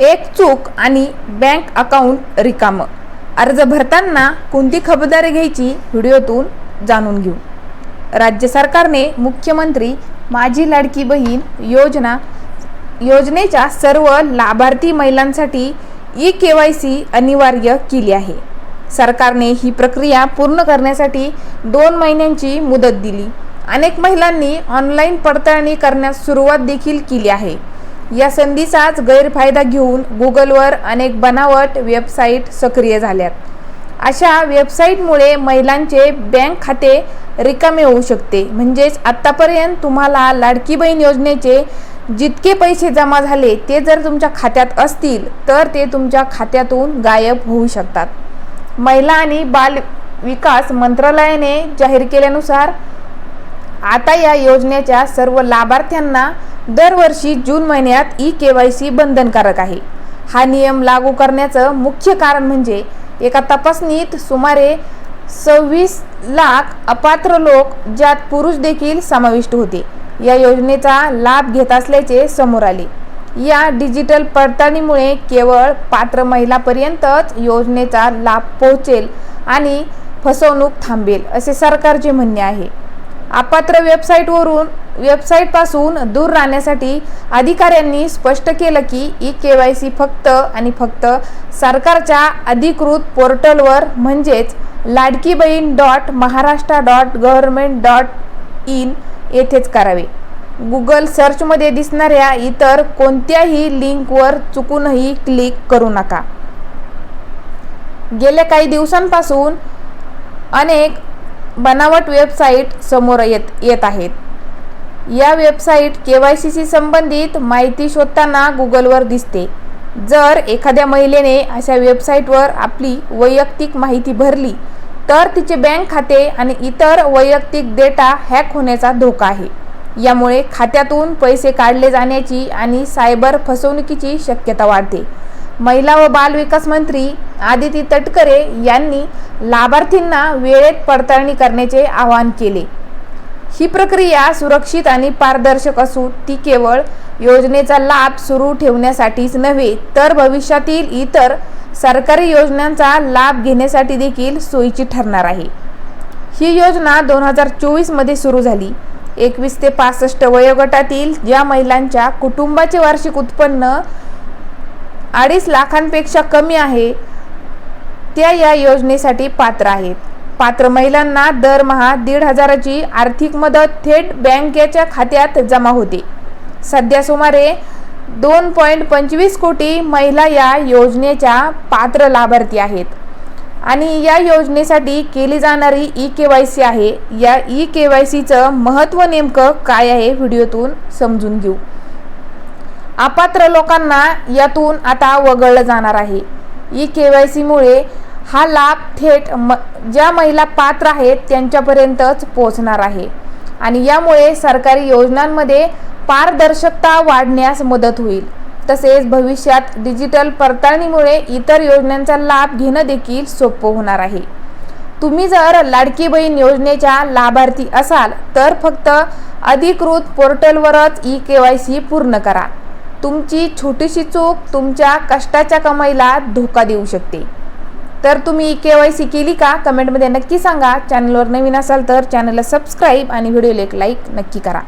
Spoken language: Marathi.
एक चूक आणि बँक अकाउंट रिकामं. अर्ज भरताना कोणती खबरदारी घ्यायची व्हिडिओतून जाणून घेऊ. राज्य सरकारने मुख्यमंत्री माझी लाडकी बहीण योजना योजनेच्या सर्व लाभार्थी महिलांसाठी ई के वाय सी अनिवार्य केली आहे. सरकारने ही प्रक्रिया पूर्ण करण्यासाठी दोन महिन्यांची मुदत दिली. अनेक महिलांनी ऑनलाईन पडताळणी करण्यास सुरुवात देखील केली आहे. या संधीचाच गैरफायदा घेऊन गुगलवर अनेक बनावट वेबसाईट सक्रिय झाल्यात. अशा वेबसाईटमुळे महिलांचे बँक खाते रिकामे होऊ शकते. म्हणजेच आत्तापर्यंत तुम्हाला लाडकी बहीण योजनेचे जितके पैसे जमा झाले ते जर तुमच्या खात्यात असतील तर ते तुमच्या खात्यातून गायब होऊ शकतात. महिला आणि बाल विकास मंत्रालयाने जाहीर केल्यानुसार आता या योजनेच्या सर्व लाभार्थ्यांना दरवर्षी जून महिन्यात ई के वाय सी बंधनकारक आहे. हा नियम लागू करण्याचं मुख्य कारण म्हणजे एका तपासणीत सुमारे सव्वीस लाख अपात्र लोक ज्यात पुरुष देखील समाविष्ट होते. या योजनेचा लाभ घेत असल्याचे समोर आले. या डिजिटल पडताळणीमुळे केवळ पात्र महिलापर्यंतच योजनेचा लाभ पोहोचेल आणि फसवणूक थांबेल असे सरकारचे म्हणणे आहे. अपात्र वेबसाईटवरून वेबसाईटपासून दूर राहण्यासाठी अधिकाऱ्यांनी स्पष्ट केलं की ई के वाय सी फक्त आणि फक्त सरकारच्या अधिकृत पोर्टलवर म्हणजेच Ladki Bahin dot Maharashtra dot government dot in येथेच करावे. गुगल सर्चमध्ये दिसणाऱ्या इतर कोणत्याही लिंकवर चुकूनही क्लिक करू नका. गेल्या काही दिवसांपासून अनेक बनावट वेबसाईट समोर येत येत आहेत. या वेबसाईट के वाय सीशी संबंधित माहिती शोधताना गुगलवर दिसते. जर एखाद्या महिलेने अशा वेबसाईटवर आपली वैयक्तिक माहिती भरली तर तिचे बँक खाते आणि इतर वैयक्तिक डेटा हॅक होण्याचा धोका आहे. यामुळे खात्यातून पैसे काढले जाण्याची आणि सायबर फसवणुकीची शक्यता वाढते. महिला व बालविकास मंत्री आदिती तटकरे यांनी लाभार्थींना वेळेत पडताळणी करण्याचे आवाहन केले. ही प्रक्रिया सुरक्षित आणि पारदर्शक असून ती केवळ योजनेचा लाभ सुरू ठेवण्यासाठीच नव्हे तर भविष्यातील इतर सरकारी योजनांचा लाभ घेण्यासाठी देखील सोयीची ठरणार आहे. ही योजना दोन हजार चोवीसमध्ये सुरू झाली. एकवीस ते पासष्ट वयोगटातील ज्या महिलांच्या कुटुंबाचे वार्षिक उत्पन्न अडीच लाखांपेक्षा कमी आहे. त्या या योजनेसाठी पात्र आहेत. पात्र महिलांना दरमहा दीड हजाराची आर्थिक मदत थेट बँकेच्या खात्यात जमा होते. सध्या सुमारे दोन पॉईंट पंचवीस कोटी महिला या योजनेच्या पात्र लाभार्थी आहेत. आणि या योजनेसाठी केली जाणारी ई के वाय सी आहे. या ई के वाय सीचं महत्त्व नेमकं काय आहे व्हिडिओतून समजून घेऊ. अपात्र लोकांना यातून आता वगळलं जाणार आहे. ई के वाय सीमुळे हा लाभ थेट म ज्या महिला पात्र आहेत त्यांच्यापर्यंतच पोहोचणार आहे. आणि यामुळे सरकारी योजनांमध्ये पारदर्शकता वाढण्यास मदत होईल. तसेच भविष्यात डिजिटल पडताळणीमुळे इतर योजनांचा लाभ घेणं देखील सोपं होणार आहे. तुम्ही जर लाडकी बहीण योजनेच्या लाभार्थी असाल तर फक्त अधिकृत पोर्टलवरच ई के वाय सी पूर्ण करा. तुमची छोटीशी चूक तुमच्या कष्टाच्या कमाईला धोका देऊ शकते. तर तुम्ही के वाय सी केली का? कमेंटमध्ये नक्की सांगा. चॅनलवर नवीन असाल तर चॅनलला सबस्क्राईब आणि व्हिडिओला एक लाईक नक्की करा.